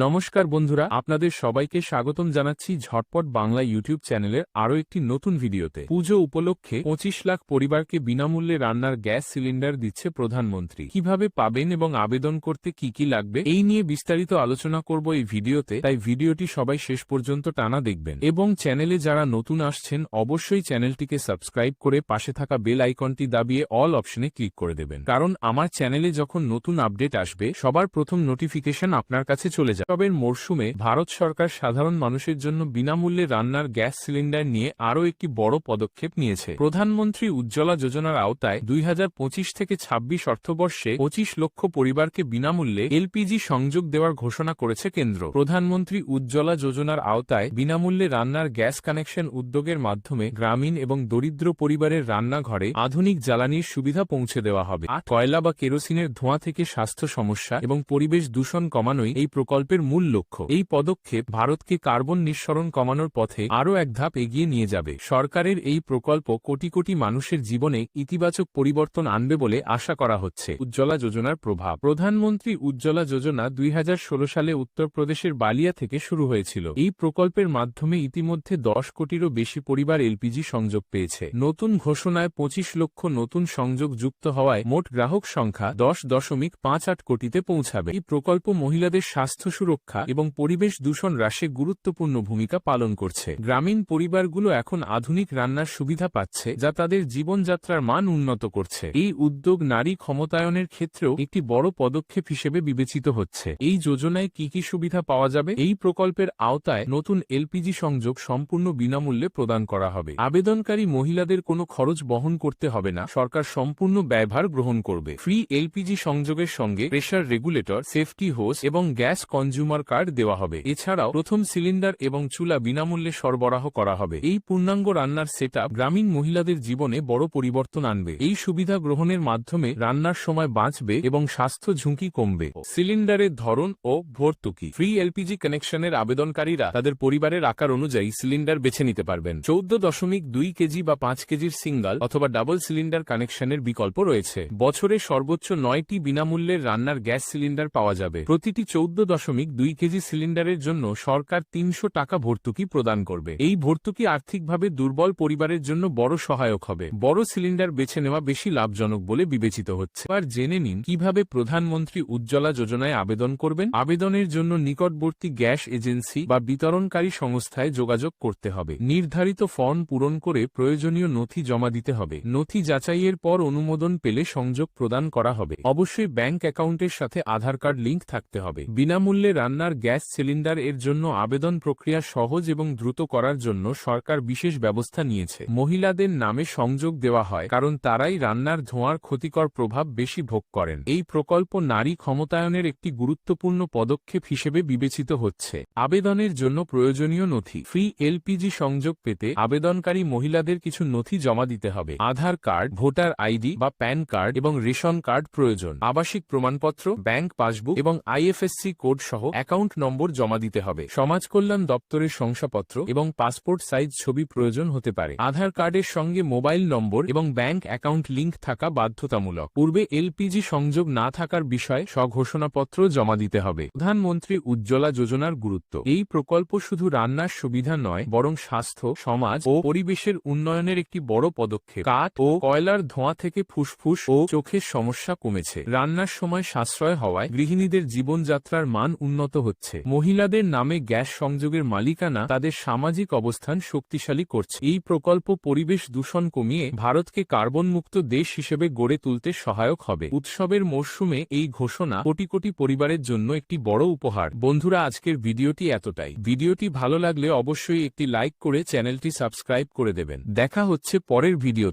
নমস্কার বন্ধুরা, আপনাদের সবাইকে স্বাগতম জানাচ্ছি ঝটপট বাংলা ইউটিউব চ্যানেলের আরও একটি নতুন ভিডিওতে। পুজো উপলক্ষে পঁচিশ লাখ পরিবারকে বিনামূল্যে রান্নার গ্যাস সিলিন্ডার দিচ্ছে প্রধানমন্ত্রী। কীভাবে পাবেন এবং আবেদন করতে কি কি লাগবে, এই নিয়ে বিস্তারিত আলোচনা করব এই ভিডিওতে, তাই ভিডিওটি সবাই শেষ পর্যন্ত টানা দেখবেন। এবং চ্যানেলে যারা নতুন আসছেন, অবশ্যই চ্যানেলটিকে সাবস্ক্রাইব করে পাশে থাকা বেল আইকনটি দাবিয়ে অল অপশনে ক্লিক করে দেবেন। কারণ আমার চ্যানেলে যখন নতুন আপডেট আসবে, সবার প্রথম নোটিফিকেশন আপনার কাছে চলে যাবে। উৎসবের মরশুমে ভারত সরকার সাধারণ মানুষের জন্য বিনামূল্যে রান্নার গ্যাস সিলিন্ডার নিয়ে আরও একটি বড় পদক্ষেপ নিয়েছে। প্রধানমন্ত্রী উজ্জ্বলা যোজনার আওতায় দুই হাজার পঁচিশ থেকে ২৬ অর্থবর্ষে পঁচিশ লক্ষ পরিবারকে বিনামূল্যে এলপিজি সংযোগ দেওয়ার ঘোষণা করেছে কেন্দ্র। প্রধানমন্ত্রী উজ্জ্বলা যোজনার আওতায় বিনামূল্যে রান্নার গ্যাস কানেকশন উদ্যোগের মাধ্যমে গ্রামীণ এবং দরিদ্র পরিবারের রান্নাঘরে আধুনিক জ্বালানির সুবিধা পৌঁছে দেওয়া হবে। কয়লা বা কেরোসিনের ধোঁয়া থেকে স্বাস্থ্য সমস্যা এবং পরিবেশ দূষণ কমানোই এই প্রকল্পের মূল লক্ষ্য। এই পদক্ষেপ ভারতকে কার্বন নিঃসরণ কমানোর পথে আরও এক ধাপ এগিয়ে নিয়ে যাবে। সরকারের এই প্রকল্প কোটি কোটি মানুষের জীবনে ইতিবাচক পরিবর্তন আনবে বলে আশা করা হচ্ছে। উজ্জ্বলা যোজনার প্রভাব। প্রধানমন্ত্রী উজ্জ্বলা যোজনা দুই সালে উত্তরপ্রদেশের বালিয়া থেকে শুরু হয়েছিল। এই প্রকল্পের মাধ্যমে ইতিমধ্যে দশ কোটিরও বেশি পরিবার এলপিজি সংযোগ পেয়েছে। নতুন ঘোষণায় পঁচিশ লক্ষ নতুন সংযোগ যুক্ত হওয়ায় মোট গ্রাহক সংখ্যা দশ দশমিক পাঁচ আট কোটিতে পৌঁছাবে। এই প্রকল্প মহিলাদের স্বাস্থ্য সুরক্ষা এবং পরিবেশ দূষণ হ্রাসে গুরুত্বপূর্ণ ভূমিকা পালন করছে। গ্রামীণ পরিবারগুলো এখন আধুনিক রান্নার সুবিধা পাচ্ছে, যা তাদের জীবনযাত্রার মান উন্নত করছে। এই উদ্যোগ নারী ক্ষমতায়নের ক্ষেত্রেও একটি বড় পদক্ষেপ হিসেবে বিবেচিত হচ্ছে। এই যোজনায় কি কি সুবিধা পাওয়া যাবে? এই প্রকল্পের আওতায় নতুন এলপিজি সংযোগ সম্পূর্ণ বিনামূল্যে প্রদান করা হবে। আবেদনকারী মহিলাদের কোনো খরচ বহন করতে হবে না। সরকার সম্পূর্ণ ব্যয়ভার গ্রহণ করবে। ফ্রি এলপিজি সংযোগের সঙ্গে প্রেশার রেগুলেটর, সেফটি হোস এবং গ্যাস কনজিউমার কার্ড দেওয়া হবে। এছাড়াও প্রথম সিলিন্ডার এবং চুলা বিনামূল্যে সরবরাহ করা হবে। এই পূর্ণাঙ্গ রান্নার সেট গ্রামীণ মহিলাদের জীবনে বড় পরিবর্তন আনবে। এই সুবিধা গ্রহণের মাধ্যমে রান্নার সময় বাঁচবে এবং স্বাস্থ্য ঝুঁকি কমবে। সিলিন্ডারের ধরন ও ভর্তুকি। ফ্রি এলপিজি কানেকশনের আবেদনকারীরা তাদের পরিবারের আকার অনুযায়ী সিলিন্ডার বেছে নিতে পারবেন। চৌদ্দ দশমিক দুই কেজি বা পাঁচ কেজির সিঙ্গল অথবা ডাবল সিলিন্ডার কানেকশনের বিকল্প রয়েছে। বছরে সর্বোচ্চ নয়টি বিনামূল্যের রান্নার গ্যাস সিলিন্ডার পাওয়া যাবে। প্রতিটি চৌদ্দ দশমিক দুই কেজি সিলিন্ডারের জন্য সরকার তিনশো টাকা ভর্তুকি প্রদান করবে। এই ভর্তুকি আর্থিকভাবে দুর্বল পরিবারের জন্য বড় সহায়ক হবে। বড় সিলিন্ডার বেছে নেওয়া বেশি লাভজনক বলে বিবেচিত হচ্ছে। এবার জেনে নিন, কীভাবে প্রধানমন্ত্রী উজ্জ্বলা যোজনায় আবেদন করবেন? আবেদনের জন্য নিকটবর্তী গ্যাস এজেন্সি বা বিতরণকারী সংস্থায় যোগাযোগ করতে হবে। নির্ধারিত ফর্ম পূরণ করে প্রয়োজনীয় নথি জমা দিতে হবে। নথি যাচাইয়ের পর অনুমোদন পেলে সংযোগ প্রদান করা হবে। অবশ্যই ব্যাংক অ্যাকাউন্টের সাথে আধার কার্ড লিঙ্ক থাকতে হবে। বিনামূল্যে রান্নার গ্যাস সিলিন্ডার এর জন্য আবেদন প্রক্রিয়া সহজ এবং দ্রুত করার জন্য সরকার বিশেষ ব্যবস্থা নিয়েছে। মহিলাদের নামে সংযোগ দেওয়া হয় কারণ তারাই রান্নার ধোঁয়ার ক্ষতিকর প্রভাব বেশি ভোগ করেন। এই প্রকল্প নারী ক্ষমতায়নের একটি গুরুত্বপূর্ণ পদক্ষেপ হিসেবে বিবেচিত হচ্ছে। আবেদনের জন্য প্রয়োজনীয় নথি, ফ্রি এলপিজি সংযোগ পেতে আবেদনকারী মহিলাদের কিছু নথি জমা দিতে হবে। আধার কার্ড, ভোটার আইডি বা প্যান কার্ড এবং রেশন কার্ড প্রয়োজন। আবাসিক প্রমাণপত্র, ব্যাংক পাসবুক এবং আইএফএসসি কোড সহ অ্যাকাউন্ট নম্বর জমা দিতে হবে। সমাজ কল্যাণ দপ্তরের শংসাপত্র এবং পাসপোর্ট সাইজ ছবি প্রয়োজন হতে পারে। আধার কার্ডের সঙ্গে মোবাইল নম্বর এবং ব্যাংক অ্যাকাউন্ট লিঙ্ক থাকা বাধ্যতামূলক। পূর্বে এলপিজি সংযোগ না থাকার বিষয়ে স্বঘোষণাপত্র জমা দিতে হবে। প্রধানমন্ত্রী উজ্জ্বলা যোজনার গুরুত্ব। এই প্রকল্প শুধু রান্নার সুবিধা নয়, বরং স্বাস্থ্য, সমাজ ও পরিবেশের উন্নয়নের একটি বড় পদক্ষেপ। কাঠ ও কয়লার ধোঁয়া থেকে ফুসফুস ও চোখের সমস্যা কমেছে। রান্নার সময় সাশ্রয় হওয়ায় গৃহিণীদের জীবনযাত্রার মান উন্নত হচ্ছে। মহিলাদের নামে গ্যাস সংযোগের মালিকানা তাদের সামাজিক অবস্থান শক্তিশালী করছে। এই প্রকল্প পরিবেশ দূষণ কমিয়ে ভারতকে কার্বন মুক্ত দেশ হিসেবে গড়ে তুলতে সহায়ক হবে। উৎসবের মরশুমে এই ঘোষণা কোটি কোটি পরিবারের জন্য একটি বড় উপহার। বন্ধুরা, আজকের ভিডিওটি এতটাই। ভিডিওটি ভালো লাগলে অবশ্যই একটি লাইক করে চ্যানেলটি সাবস্ক্রাইব করে দেবেন। দেখা হচ্ছে পরের ভিডিওতে।